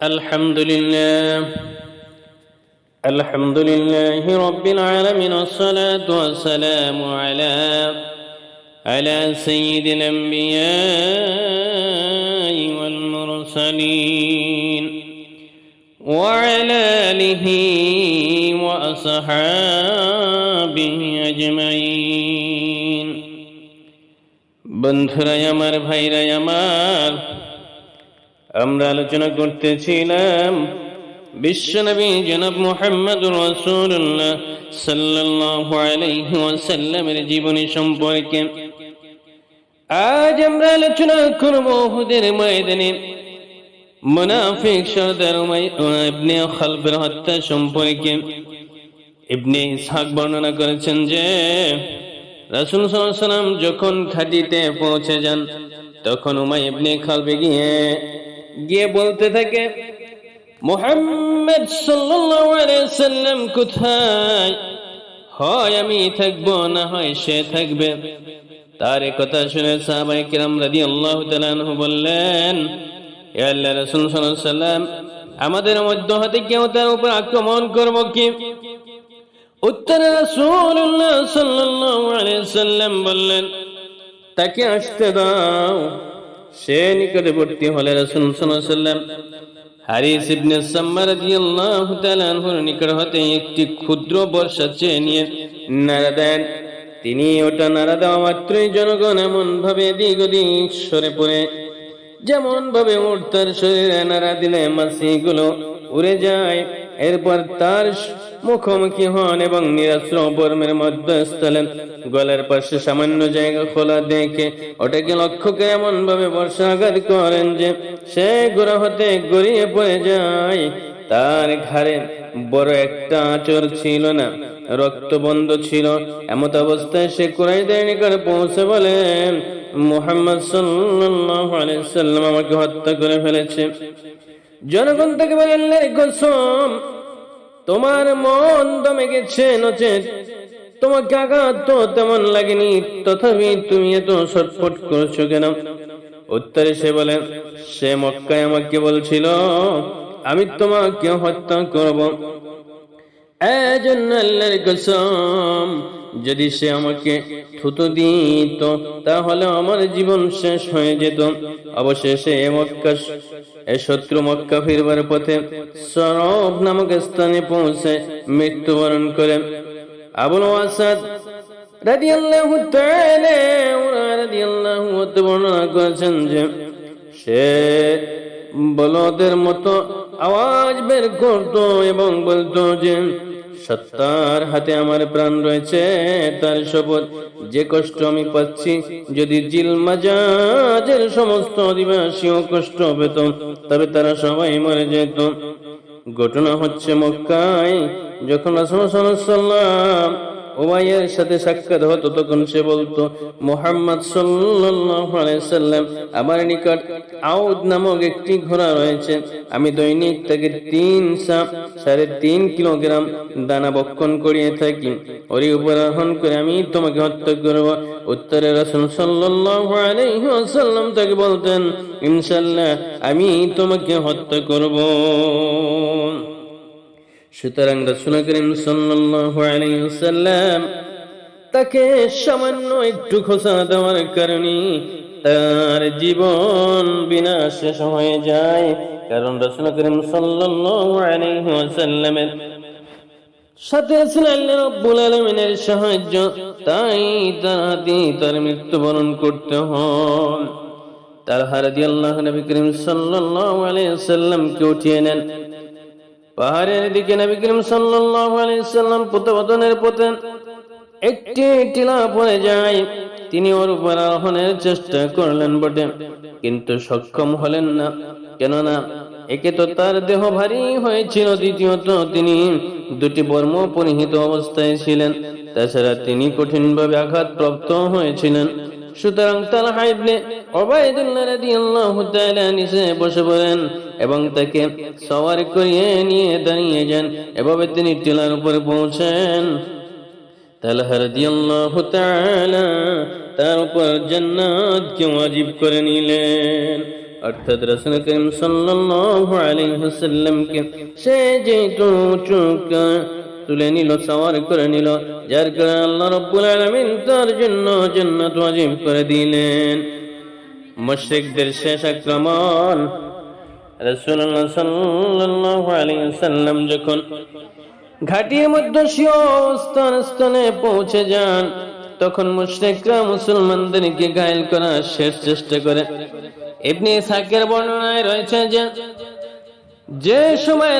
الحمد لله الحمد لله رب العالمين والصلاة والسلام على على سيد الأنبياء والمرسلين وعلى آله وأصحابه أجمعين বন্ধুরাই আমার ভাইরাই আমার আমরা আলোচনা করতেছিলাম বিশ্বনবী জনাব মোহাম্মদ রসুল্লাহ সাল্লাল্লাহু আলাইহি জীবনী সম্পর্কে। আজ আমরা আলোচনা করব হুদের ময়দানে। মুনাফিক সর্দার ইবনে খালফের হত্যা সম্পর্কে। ইবনে ইসহাক বর্ণনা করেছেন যে, রাসূল সাল্লাম যখন খাদিতে পৌঁছে যান, তখন উমাই ইবনে খালবে গিয়ে গিয়ে বলতে থাকে, মোহাম্মদ সাল্লাম কোথায়? হয় আমি থাকব না হয় সে থাকবে। তার কথা শুনে সাহাবাই কিরাম তাআলা আনহু বললেন আল্লাহ আমাদের মধ্য হতে কেউ তার উপর আক্রমণ করব কি? উত্তরে সাল্লাল্লাহু সাল্লাম বললেন, তাকে আসতে দাও। সে নিকটবর্তী হলে আলাইহি সাল্লাম হারিস ইবনে সাম্মা নিকট হতে একটি ক্ষুদ্র বর্ষা চেয়ে নিয়ে নাড়া দেন। তিনি ওটা নাড়া দেওয়া মাত্রই জনগণ এমন ভাবে দিক ওদিক সরে পড়ে। যেমন ভাবে উট তার শরীরে নাড়া দিলে মাছিগুলো উড়ে যায়। এরপর তার মুখোমুখি হন এবং নিরাশ্র বর্মের মধ্যস্থলে গলার পাশে সামান্য জায়গা খোলা দেখে ওটাকে লক্ষ্য করে এমন ভাবে বর্ষাঘাত করেন যে সে গোড়া হতে গড়িয়ে পড়ে যায়। তার ঘাড়ে বড় একটা আচর ছিল না, রক্ত বন্ধ ছিল। এমত অবস্থায় সে কুরাইদের নিকট পৌঁছে বলেন, মোহাম্মদ সাল্লাল্লাহু আলাইহি সাল্লাম আমাকে হত্যা করে ফেলেছে। জনগণ থেকে বলেন "আল্লাহর কসম তোমার মন দমে গেছে নচেত। তোমাকে আঘাত তো তেমন লাগেনি, তথাপি তুমি এত সটফট করছ কেন? উত্তরে সে বলে, সে মক্কায় আমাকে বলছিল, আমি তোমাকে হত্যা করব। এজন্য আল্লাহর কসম যদি সে আমাকে থুতো দিত, তাহলে আমার জীবন শেষ হয়ে যেত। অবশেষে মক্কা শত্রু মক্কা ফিরবার পথে সরব নামক স্থানে পৌঁছে মৃত্যুবরণ করে। আবুল রাদিয়াল্লাহু বর্ণনা করেছেন যে, সে বলদের মতো আওয়াজ বের করত এবং বলতো যে সত্তার হাতে আমার প্রাণ রয়েছে, তার শপথ যে কষ্ট আমি পাচ্ছি, যদি জিল মাজাজের সমস্ত অধিবাসীও কষ্ট পেত, তবে তারা সবাই মরে যেত। ঘটনা হচ্ছে মক্কায়, যখন ওয়াসাল্লাম উমাইয়ের সাথে সাক্ষাৎ হতো তখন সে বলতো, মোহাম্মদ সাল্লাম, আমার নিকট আউদ নামক একটি ঘোড়া রয়েছে। আমি দৈনিক তাকে তিন সাপ সাড়ে তিন কিলোগ্রাম দানা বক্ষণ করিয়ে থাকি। ওরি উপর আরোহণ করে আমি তোমাকে হত্যা করব। উত্তরে রাসূল ওয়াসাল্লাম তাকে বলতেন ইনশাল্লাহ আমি তোমাকে হত্যা করব। সুতরাং রাসূল করিম ওয়াসাল্লাম তাকে সামান্য একটু খোসা দেওয়ার কারণে তার জীবন বিনাশ শেষ হয়ে যায়। কারণ রাসূল করিম ওয়াসাল্লামের সাথে সাহায্য, তাই তার হাতে তার মৃত্যুবরণ করতে হয় তার হারাদি আল্লাহ নবী করিম আলাইহি উঠিয়ে নেন। পাহাড়ের দিকে নবী করিম সাল্লাল্লাহু সাল্লাম পতপতনের পথে একটি টিলা পড়ে যায়। তিনি ওর উপর আরোহণের চেষ্টা করলেন বটে, কিন্তু সক্ষম হলেন না। কেননা একে তো তার দেহ ভারী হয়েছিল, দ্বিতীয়ত তিনি দুটি বর্ম পরিহিত অবস্থায় ছিলেন। তাছাড়া তিনি কঠিনভাবে আঘাতপ্রাপ্ত হয়েছিলেন। সুতরাং তালহা ইবনে ওবাইদুল্লাহ রাদিয়াল্লাহু তাআলা নিচে বসে পড়েন এবং তাকে সওয়ার করিয়ে নিয়ে দাঁড়িয়ে যান। এভাবে তিনি টিলার উপরে পৌঁছেন। তালহা রাদিয়াল্লাহু তাআলা তার উপর জান্নাতকে ওয়াজিব করে নিলেন। অর্থাৎ রাসূল করিম সাল্লাল্লাহু আলাইহি ওয়াসাল্লামকে সে যে চুক তুলে নিল, সওয়ার করে নিল যার কারণে আল্লাহ রাব্বুল আলামিন তার জন্য জান্নাত ওয়াজিব করে দিলেন। মুশরিকদের শেষ আক্রমণ রাসূলুল্লাহ সাল্লাল্লাহু আলাইহি ওয়াসাল্লাম যখন ঘাটির মধ্যে স্থান স্থানে পৌঁছে যান, তখন মুশরিকরা মুসলমানদেরকে ঘায়েল করার শেষ চেষ্টা করে। ইবনে ইসহাকের বর্ণনায় রয়েছে যে যে সময়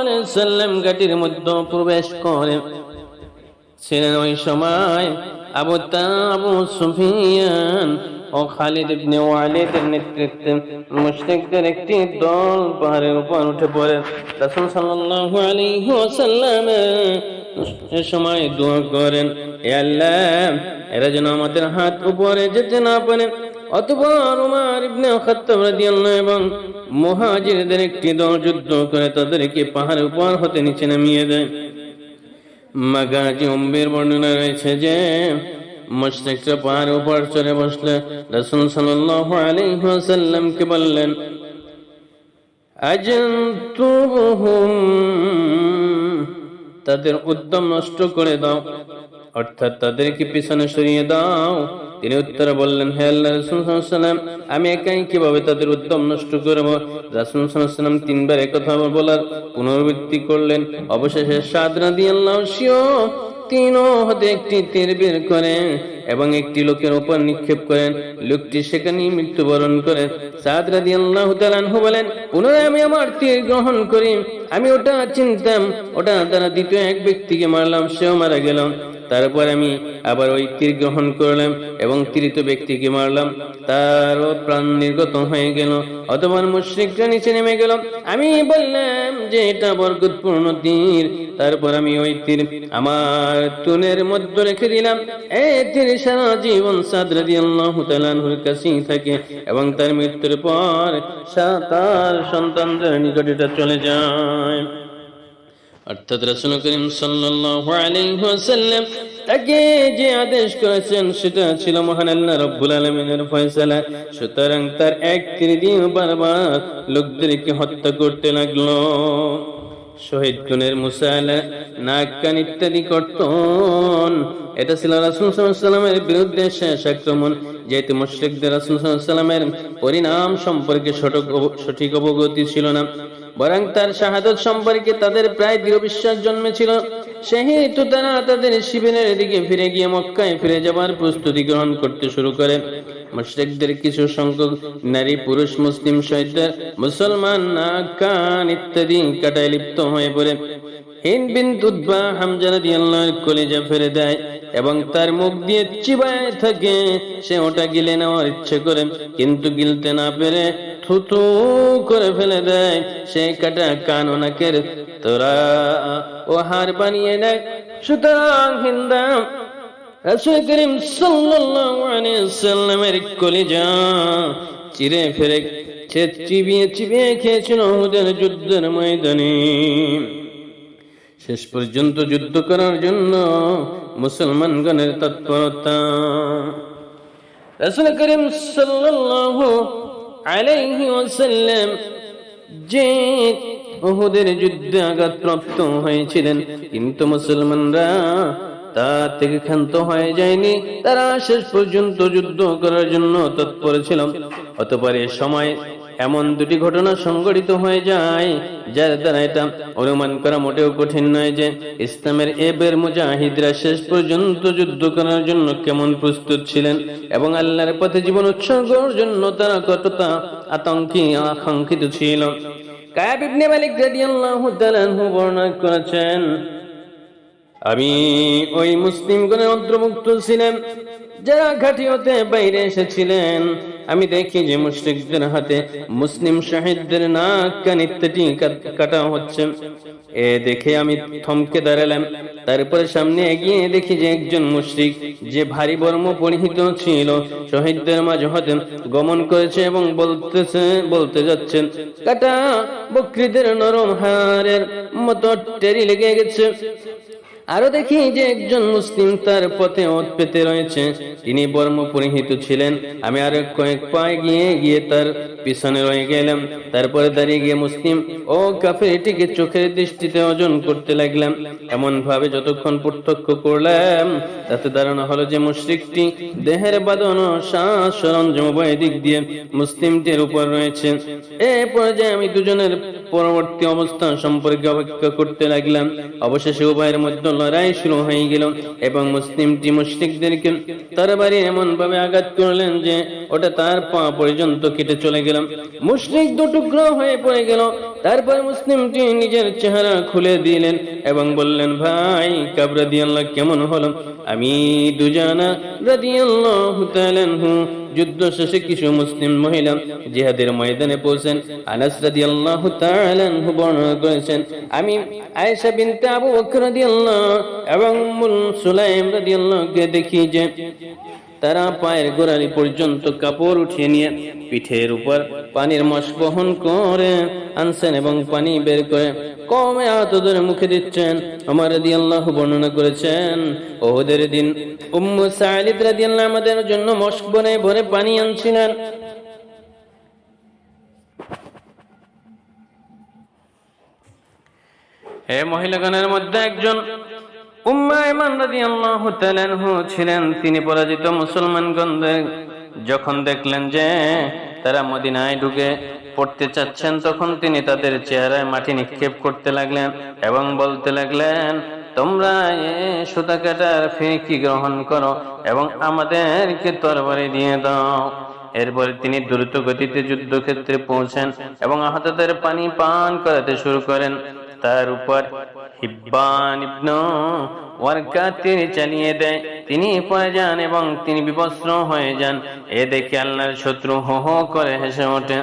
আলাইহি সাল্লাম ঘাটির মধ্যে প্রবেশ করে, ছিলেন ওই সময় আবু তাবু সুফিয়ান ও খালিদ ইবনে ওয়ালিদের নেতৃত্বে মুশরিকদের একটি দল পাহাড়ের উপর উঠে পড়ে। রাসূল সাল্লাল্লাহু আলাইহি ওয়াসাল্লাম এ সময় দোয়া করেন হে আল্লাহ, এরা যেন আমাদের হাত উপরে যেতে না পারে অতঃপর উমার এবং মুহাজিরদের একটি দল যুদ্ধ করে তাদেরকে পাহাড়ের উপর হতে নিচে নামিয়ে দেয়। মাগাজি উম্বের বর্ণনা রয়েছে যে, মুশরিকরা পাহাড়ের উপর চড়ে বসলে রাসূল সাল্লাল্লাহু আলাইহি বললেন আজন্তুহুম তাদের উদ্যম নষ্ট করে দাও, অর্থাৎ তাদেরকে পিছনে সরিয়ে দাও তিনি উত্তরে বললেন, হে আল্লাহ রাসূল সাল্লাম আমি একাই কীভাবে তাদের উদ্যম নষ্ট করব? রাসূল তিনবার একথা বলার পুনরাবৃত্তি করলেন। অবশেষে সাদ রাদিয়াল্লাহু সিও তিনও হতে একটি তীর বের করেন এবং একটি লোকের উপর নিক্ষেপ করেন। লোকটি সেখানেই মৃত্যুবরণ করে। সাদ রাদি আল্লাহ বলেন, পুনরায় আমি আমার তীর গ্রহণ করি। আমি ওটা চিনতাম, ওটা তারা দ্বিতীয় এক ব্যক্তিকে মারলাম, সেও মারা গেল। তারপর আমি আবার ওই তীর গ্রহণ করলাম এবং তৃতীয় ব্যক্তিকে মারলাম। তারও প্রাণ নির্গত হয়ে গেল, অথবা মুশ্রিকরা নিচে নেমে গেল। আমি বললাম যে এটা বরকতপূর্ণ তীর। তারপর আমি ওই তীর আমার তুনের মধ্যে রেখে দিলাম। এই তীর সারা জীবন সাদরাদি আল্লাহ তালানহুর কাছেই থাকে এবং তার মৃত্যুর পর তার সন্তানদের নিকট এটা চলে যায়। অর্থাৎ রাসূল করিম ওয়াসাল্লাম তাকে যে আদেশ করেছেন, সেটা ছিল মহান আল্লাহ সুতরাং তার এক তীর দিয়ে বারবার লোকদেরকে হত্যা করতে লাগল। শহীদ গুণের মুসালা নাক কান ইত্যাদি কর্তন। এটা ছিল রাসূল সাল্লামের বিরুদ্ধে শেষ আক্রমণ। যেহেতু মুশরিকদের রাসূল সাল্লামের পরিণাম সম্পর্কে সঠিক অবগতি ছিল না। বরং তার শাহাদত সম্পর্কে তাদের প্রায় দৃঢ় বিশ্বাস জন্মেছিল। সেহেতু তারা তাদের শিবিরের দিকে ফিরে গিয়ে মক্কায় ফিরে যাবার প্রস্তুতি গ্রহণ করতে শুরু করে। মুশরিকদের কিছু সংখ্যক নারী, পুরুষ, মুসলিম শহীদদের মুসলমান কান ইত্যাদি কাটায় লিপ্ত হয়ে পড়ে। হিন বিন হামজা রাদিয়াল্লাহু কলিজা ফেলে দেয় এবং তার মুখ দিয়ে চিবায় থাকে। সে ওটা গিলে নেওয়ার ইচ্ছে করে, কিন্তু গিলতে না পেরে থুতু করে ফেলে দেয় সে কাটা কান তোরা। ও হার বানিয়ে দেয় সুতরাং হিন্দাম রাসূল করিম সাল্লাল্লাহু আলাইহি সাল্লামের কলিজা চিরে ফেরে চিবিয়ে চিবিয়ে খেয়েছিল ওদের যুদ্ধের ময়দানে। শেষ পর্যন্ত যুদ্ধ করার জন্য মুসলমানগণের তৎপরতা। রাসূল করিম সাল্লাল্লাহু আলাইহি ওয়াসাল্লাম যে উহুদের যুদ্ধে আঘাতপ্রাপ্ত হয়েছিলেন, কিন্তু মুসলমানরা তা থেকে ক্ষান্ত হয়ে যায়নি। তারা শেষ পর্যন্ত যুদ্ধ করার জন্য তৎপর ছিল অতপরে সময় এমন দুটি ঘটনা সংঘটিত হয়ে যায়, যার দ্বারা এটা অনুমান করা মোটেও কঠিন নয় যে ইসলামের এবের মুজাহিদরা শেষ পর্যন্ত যুদ্ধ করার জন্য কেমন প্রস্তুত ছিলেন এবং আল্লাহর পথে জীবন উৎসর্গের জন্য তারা কতটা আতঙ্কি, আকাঙ্ক্ষিত ছিল। আমি ওই মুসলিম মুসলিমগণের অন্তর্ভুক্ত ছিলাম, যারা ঘাটি হতে বাইরে এসেছিলেন। আমি দেখি যে মুশরিকদের হাতে মুসলিম শাহিদদের নাক কাটা হচ্ছে। এ দেখে আমি থমকে দাঁড়ালাম। তারপরে সামনে এগিয়ে দেখি যে একজন মুশরিক যে ভারী বর্ম পরিহিত ছিল, শহীদদের মাঝে হতে গমন করেছে এবং বলতেছে, বলতে যাচ্ছেন কাটা বকরিদের নরম হারের মতো টেরি লেগে গেছে। আরও দেখি যে একজন মুসলিম তার পথে ওত পেতে রয়েছে। তিনি বর্ম পরিহিত ছিলেন। আমি আরও কয়েক পায়ে গিয়ে গিয়ে তার পিছনে রয়ে গেলাম। তারপরে দাঁড়িয়ে গিয়ে মুসলিম ও কাফেরটিকে চোখের দৃষ্টিতে ওজন করতে লাগলাম। এমন ভাবে যতক্ষণ প্রত্যক্ষ করলাম, তাতে ধারণা হলো যে মুশরিকটি দেহের বাদন ও শ্বাস সরঞ্জাম উভয় দিক দিয়ে মুসলিমটির উপর রয়েছে। এ পর্যায়ে আমি দুজনের পরবর্তী অবস্থা সম্পর্কে অপেক্ষা করতে লাগলাম। অবশেষে উভয়ের মধ্যে লড়াই শুরু হয়ে গেল এবং মুসলিমটি মুশরিকদেরকে তরবারি এমন ভাবে আঘাত করলেন যে ওটা তার পা পর্যন্ত কেটে চলে গেল। মুশরিক দুটুকরো হয়ে পড়ে গেল। তারপর মুসলিমটি নিজের চেহারা খুলে দিলেন এবং বললেন, ভাই কাব রাদিয়াল্লাহ কেমন হলো? আমি দুজানা রাদিয়াল্লাহু তাআলা যুদ্ধ শেষে কিছু মুসলিম মহিলা জিহাদের ময়দানে পৌঁছেন। আনাস রাদিয়াল্লাহু তাআলা বর্ণনা করেছেন, আমি আয়েশা বিনতে আবু বকর রাদিয়াল্লাহু এবং উম্মুল সুলাইম রাদিয়াল্লাহুকে দেখি যে তারা পায়ের গোড়ালি পর্যন্ত কাপড় উঠিয়ে নিয়ে পিঠের উপর পানির মশ বহন করে, আনছেন এবং পানি বের করে কমে আহতদের মুখে দিচ্ছেন আমার রাদি আল্লাহ বর্ণনা করেছেন। ওদের দিন উম্মু রাদি আল্লাহ আমাদের জন্য মস্ক বনে ভরে পানি আনছিলেন। হে মহিলাগণের মধ্যে একজন উম্মা ইমান তাআলা আনহু ছিলেন। তিনি পরাজিত মুসলমানগণদের যখন দেখলেন যে তারা মদিনায় ঢুকে পড়তে চাচ্ছেন, তখন তিনি তাদের চেহারায় মাটি নিক্ষেপ করতে লাগলেন এবং বলতে লাগলেন, তোমরা এ সুতা কাটার ফিরকি গ্রহণ করো এবং আমাদেরকে তরবারি দিয়ে দাও। এরপরে তিনি দ্রুত গতিতে যুদ্ধক্ষেত্রে পৌঁছেন এবং আহতদের পানি পান করাতে শুরু করেন। তার উপর হিব্বান তীর চালিয়ে দেয়। তিনি পড়ে যান এবং তিনি বিবস্ত্র হয়ে যান। এ দেখে আল্লাহর শত্রু হো হো করে হেসে ওঠে।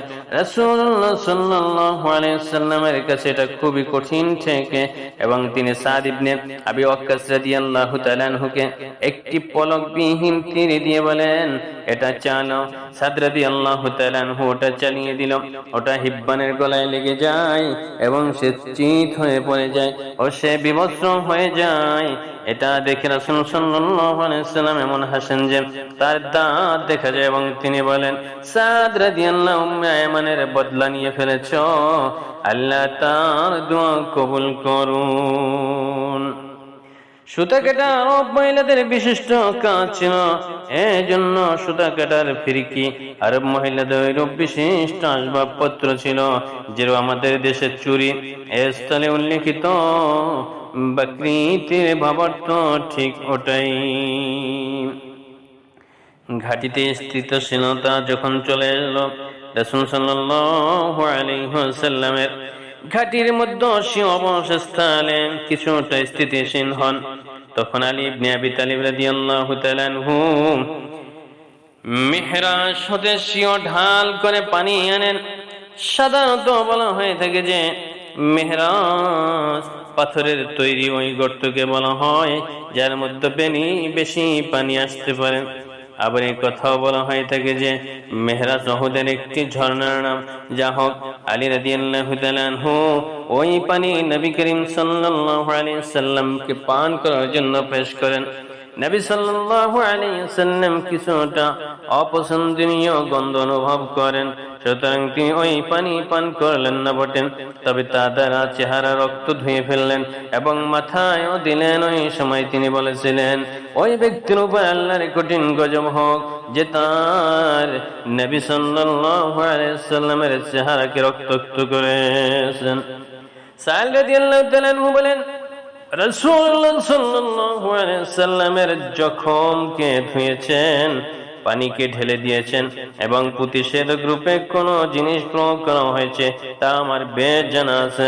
আলাইহি সাল্লামের কাছে এটা খুবই কঠিন ঠেকে এবং তিনি সাদ ইবনে আবি ওয়াক্কাস রাদিয়াল্লাহু তাআলা আনহুকে একটি পলকবিহীন তীর দিয়ে বলেন, এটা চালাও। সাদ রাদিয়াল্লাহু তাআলা আনহু ওটা চালিয়ে দিল। ওটা হিব্বানের গলায় লেগে যায় এবং সে চিত হয়ে পড়ে যায় ও সে বিবস্ত্র হয়ে যায়। এটা দেখে রাসূল সাল্লাম এমন হাসেন যে, তার দাঁত দেখা যায় এবং তিনি বলেন, সাদ রাদিয়াল্লাহু আয়মানের বদলা নিয়ে ফেলেছো, আল্লাহ তার দোয়া কবুল করুন। সুতা কাটা আরব মহিলাদের বিশিষ্ট কাজ ছিল এই জন্য সুতা কাটার ফিরকি আরব মহিলাদের ওইরূপ বিশিষ্ট আসবাবপত্র ছিল, যেরূপ আমাদের দেশের চুরি, এ স্থলে উল্লেখিত বাকৃতির ভাবার্থ ঠিক ওটাই। ঘাটিতে স্থিতশীলতা যখন চলে এলো আলাইহি ওয়াসাল্লামের ঘাটির মধ্যে অসীম অবস্থানে কিছুটা স্থিতিশীল হন। তখন আলী ইবনে আবি তালিব রাদিয়াল্লাহু তাআলা মেহরাজ ঢাল করে পানি আনেন। সাধারণত বলা হয়ে থাকে যে মেহরাজ পাথরের তৈরি ওই গর্তকে বলা হয়, যার মধ্যে বেনি বেশি পানি আসতে পারে। আবার এই কথাও বলা হয়ে থাকে যে, মেহরাজ অহুদের একটি ঝর্ণার নাম। যা হোক, আলী তাআলা আনহু ওই পানি নবী করিম আলাইহি সাল্লামকে পান করার জন্য পেশ করেন। নবী সাল্লাল্লাহু আলাইহি সাল্লাম কিছুটা অপছন্দনীয় গন্ধ অনুভব করেন। সুতরাং তিনি ওই পানি পান করলেন না বটেন, তবে তা দ্বারা চেহারা রক্ত ধুয়ে ফেললেন এবং মাথায়ও দিলেন। ওই সময় তিনি বলেছিলেন, ওই ব্যক্তির উপর আল্লাহর কঠিন গজব হোক, যে তার নবী সাল্লাল্লাহু আলাইহি সাল্লামের চেহারাকে রক্তাক্ত করেছেন। সাহেল রাদিয়াল্লাহু তাআলা বলেন, রাসূলুল্লাহ সাল্লাল্লাহু আলাইহি সাল্লামের জখমকে ধুয়েছেন পানিকে ঢেলে দিয়েছেন এবং প্রতিষেধক রূপে কোনো জিনিস প্রয়োগ করা হয়েছে। তা আমার বেশ জানা আছে।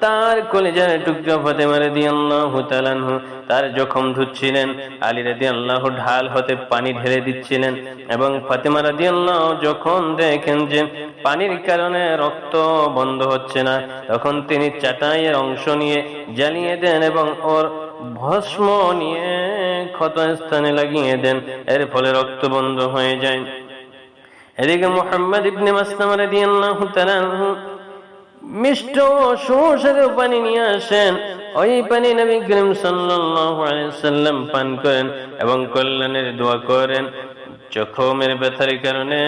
তার কলেজার টুকরা ফাতেমা রাদিয়াল্লাহু তাআলা আনহু তার জখম ধুচ্ছিলেন। আলী রাদিয়াল্লাহু ঢাল হতে পানি ঢেলে দিচ্ছিলেন এবং ফাতেমা রাদিয়াল্লাহু যখন দেখেন যে পানির কারণে রক্ত বন্ধ হচ্ছে না তখন তিনি চাটাইয়ের অংশ নিয়ে জ্বালিয়ে দেন এবং ওর ভস্ম নিয়ে ক্ষত স্থানে লাগিয়ে দেন। এর ফলে রক্ত বন্ধ হয়ে যায়। এদিকে মোহাম্মদ ইবনে রাদিয়াল্লাহু তাআলা মিষ্ট পানি নিয়ে আসেন। ওই পানি নবী করিম সাল্লাম পান করেন এবং কল্যাণের দোয়া করেন। জখমের ব্যথার কারণে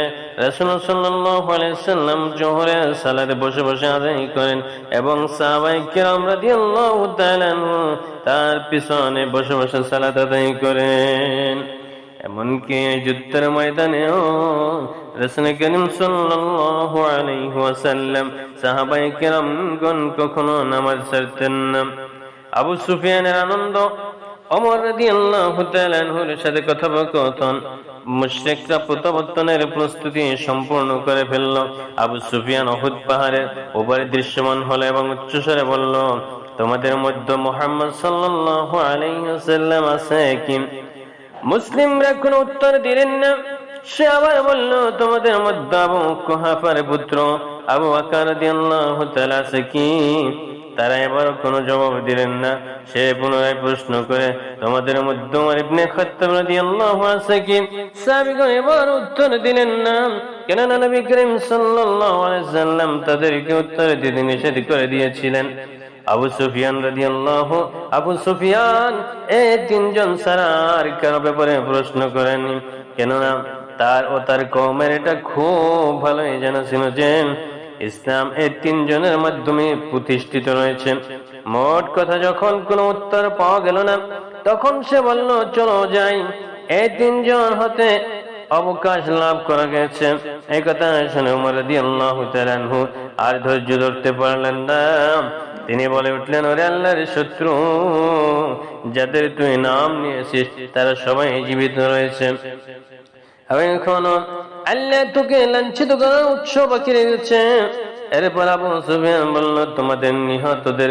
রাসূল সাল্লাম জোহরের সালাতে বসে বসে আদায় করেন এবং কিরাম তার পিছনে বসে বসে সালাত আদায় করেন। এমনকি যুদ্ধের ময়দানেও রসুল করিম আলাইহি ওয়াসাল্লাম সাহাবায়ে কেরামগণ কখনো নামাজ ছাড়তেন না। আবু সুফিয়ানের আনন্দ রাদিয়াল্লাহু তাআলা আনহুর সাথে কথোপকথন মুশরিকরা প্রত্যাবর্তনের প্রস্তুতি সম্পূর্ণ করে ফেলল। আবু সুফিয়ান অহুদ পাহাড়ের উপরে দৃশ্যমান হলো এবং উচ্চস্বরে বলল, তোমাদের মধ্যে মোহাম্মদ সাল্লাল্লাহু আলাইহি ওয়াসাল্লাম আছে কি? মুসলিমরা কোনো উত্তর দিলেন না। সে আবার বলল, তোমাদের মধ্যে আবু কুহাফার পুত্র আবু আকার রাদিয়াল্লাহু তাআলা আছে কি? তারা এবার কোনো জবাব দিলেন না। সে পুনরায় প্রশ্ন করে, তোমাদের মধ্যে ইবনে আছে কি? এবার উত্তর দিলেন, না। তাদেরকে উত্তর দিতে নিষেধ করে দিয়েছিলেন। আবু সুফিয়ান আবু সুফিয়ান এই তিনজন ছাড়া আর কারও ব্যাপারে প্রশ্ন করেননি। কেননা তার ও তার কওমের এটা খুব ভালোই জানা ছিল যে ইসলাম এই তিনজনের মাধ্যমে প্রতিষ্ঠিত রয়েছে। মোট কথা, যখন কোনো উত্তর পাওয়া গেল না, তখন সে বলল, চলো যাই। এই তিনজন হতে অবকাশ লাভ করা গেছে। এই কথা শুনে উমর রাদিয়াল্লাহু তাআলা আর ধৈর্য ধরতে পারলেন না। তিনি বলে উঠলেন, ওরে আল্লাহর শত্রু, যাদের তুই নাম নিয়েছিস, তারা সবাই জীবিত রয়েছে। এখনও আল্লাহ তোকে লাঞ্ছিত উৎস এরপর আবু সুফিয়ান বলল, তোমাদের নিহতদের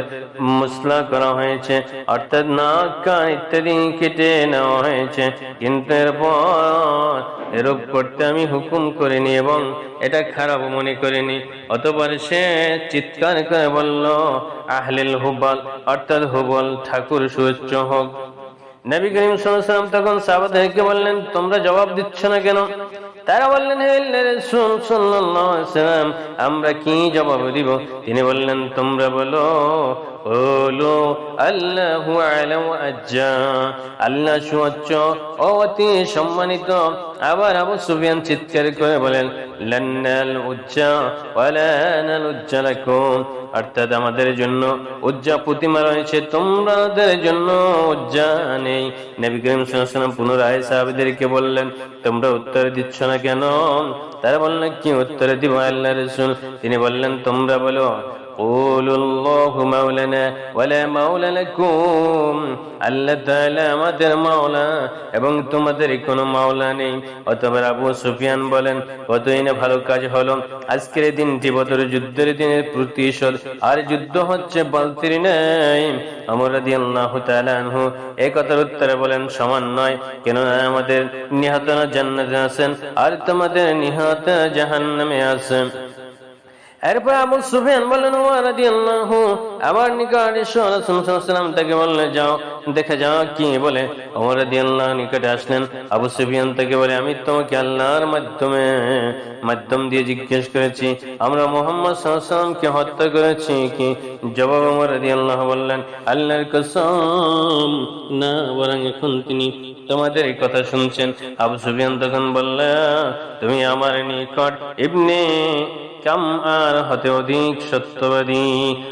মুসলা করা হয়েছে, অর্থাৎ নাক কান ইত্যাদি কেটে নেওয়া হয়েছে। কিন্তু এরপর এরূপ করতে আমি হুকুম করিনি এবং এটা খারাপ মনে করিনি। অতপর সে চিৎকার করে বলল, আহলিল হুবল অর্থাৎ হুবল ঠাকুর সুচ্চ হোক। নবী করিম সাল্লাম তখন সাহাবাদেরকে বললেন, তোমরা জবাব দিচ্ছ না কেন? তারা বললেন সাল্লাল্লাহু আমরা কি জবাব দিব? তিনি বললেন, তোমরা বলো, ওলো আল্লাহ আলাম আজ্জা। আল্লাহ সুচ্চ অতি সম্মানিত আবার আবু সুফিয়ান চিৎকার করে বলেন লান্নাল উজ্জা ওয়ালানাল উজ্জা লাকুম। অর্থাৎ আমাদের জন্য উজ্জা প্রতিমা রয়েছে তোমাদের জন্য উজ্জা নেই। নবী করিম সাল্লাল্লাহু পুনরায় সাহাবীদেরকে বললেন, তোমরা উত্তর দিচ্ছ না কেন? তারা বললেন, কি উত্তর দিব আল্লাহ রাসূল? তিনি বললেন, তোমরা বলো قولوا الله مولانا ولا مولى لكم আল্লাহ তাআলা আমাদের মাওলা এবং তোমাদের কোনো মাওলা নেই অথবা আবু সুফিয়ান বলেন কতই না ভালো কাজ হলো আজকের এই দিনটি বদর যুদ্ধের দিনের প্রতিশোধ আর যুদ্ধ হচ্ছে বলতির নাই আমর রাদিয়াল্লাহু তাআলা আনহু এই কথার উত্তরে বলেন সমান নয় কেননা আমাদের নিহতরা জান্নাতে আছেন আর তোমাদের নিহত জাহান্নামে আছেন এরপর আবু সুফিয়ান বললেন আমার নিকট তাকে বললেন যাও, দেখে যাও কি বলে। নিকটে আসলেন। আবু তাকে বলে, আমি তোমাকে আল্লাহর মাধ্যমে মাধ্যম দিয়ে জিজ্ঞেস করেছি, আমরা মোহাম্মদ হত্যা করেছি কি? জবাব ওমর বললেন, আল্লাহর কসম, না, বরং এখন তিনি তোমাদের এই কথা শুনছেন। আবু সুফিয়ান তখন বলল, তুমি আমার নিকট ইবনে কাম আর হতে অধিক সত্যবাদী।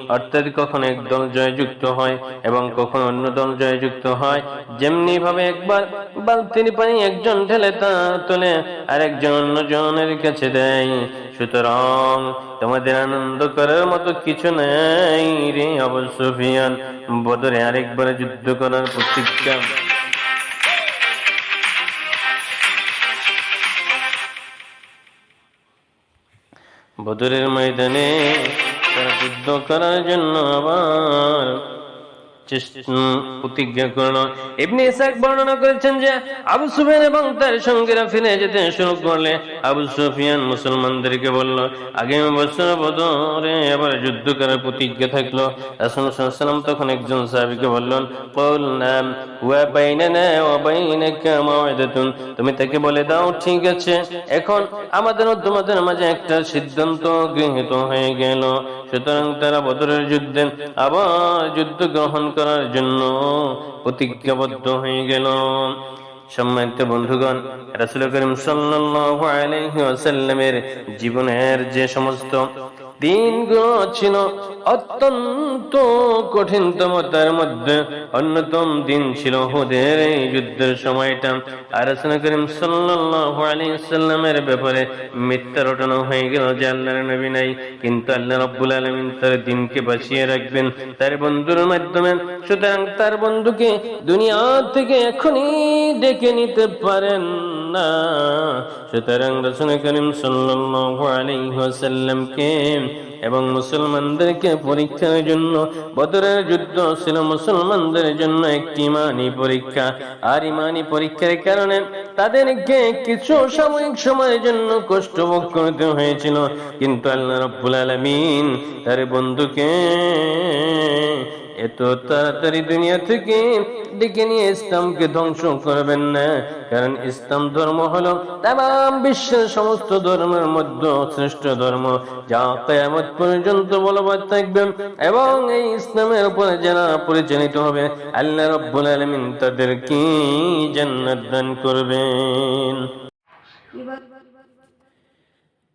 অর্থাৎ কখন এক দল জয়যুক্ত হয় এবং কখন অন্য দল জয়যুক্ত হয়। যেমনি ভাবে একবার বালতির পানি একজন ঢেলে তা তোলে আর একজন অন্যজনের কাছে দেয়। সুতরাং তোমাদের আনন্দ করার মতো কিছু নেই রে আবু সুফিয়ান। বদরে আরেকবার যুদ্ধ করার প্রতিজ্ঞা। বদরের ময়দানে তারা যুদ্ধ করার জন্য আবার প্রতিজ্ঞা করল ইসাক বর্ণনা করেছেন যে, আবু সুফিয়ান এবং তার সঙ্গীরা ফিরে যেতে শুরু করলে আবু সুফিয়ান মুসলমানদেরকে বলল আগামী বছর বদরে যুদ্ধ করার প্রতিজ্ঞা থাকল। তখন একজন সাহাবীকে বললেন কুলনা ওয়া বাইনানা ওয়া বাইনাকা মাওইদাতুন তুমি তাকে বলে দাও, ঠিক আছে, এখন আমাদের তোমাদের মাঝে একটা সিদ্ধান্ত গৃহীত হয়ে গেল। সুতরাং তারা বদরের যুদ্ধে আবার যুদ্ধ গ্রহণ করার জন্য প্রতিজ্ঞাবদ্ধ হয়ে গেল। সম্মানিত বন্ধুগণ, রাসুল করিম সাল্লাহ আলহ্লামের জীবনের যে সমস্ত দিনগুলো ছিল অত্যন্ত কঠিনতম তার মধ্যে অন্যতম দিন ছিল হুদের এই যুদ্ধের সময়টা। আর করিম ওয়াসাল্লামের ব্যাপারে মিথ্যা রটানো হয়ে গেল যে আল্লাহর নবী নাই। কিন্তু আল্লাহ রাব্বুল আলামিন তার দিনকে বাঁচিয়ে রাখবেন। তার বন্ধুর মাধ্যমে। সুতরাং তার বন্ধুকে দুনিয়া থেকে এখনই ডেকে নিতে পারেন। সুতরাং রাসূল করিম সাল্লাল্লাহু এবং মুসলমানদেরকে পরীক্ষার জন্য, বদরের যুদ্ধ ছিল মুসলমানদের জন্য একটি ইমানি পরীক্ষা। আর ইমানি পরীক্ষার কারণে তাদেরকে কিছু সাময়িক সময়ের জন্য কষ্ট ভোগ করতে হয়েছিল। কিন্তু আল্লাহ রাব্বুল আলামিন তার বন্ধুকে এত তাড়াতাড়ি দুনিয়া থেকে ডেকে নিয়ে ইসলামকে ধ্বংস করবেন না। কারণ ইসলাম ধর্ম তাম বিশ্বের সমস্ত ধর্মের মধ্যে শ্রেষ্ঠ ধর্ম, যা পর্যন্ত বলবৎ থাকবে এবং এই ইসলামের উপরে যারা পরিচালিত হবে, আল্লাহ রব্বুল আলামিন তাদেরকে জান্নাত দান করবেন।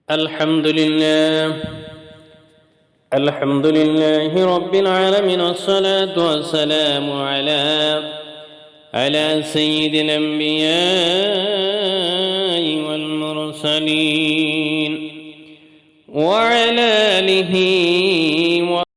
আলহামদুলিল্লাহ। الحمد لله رب العالمين والصلاة والسلام على على سيد الأنبياء والمرسلين وعلى آله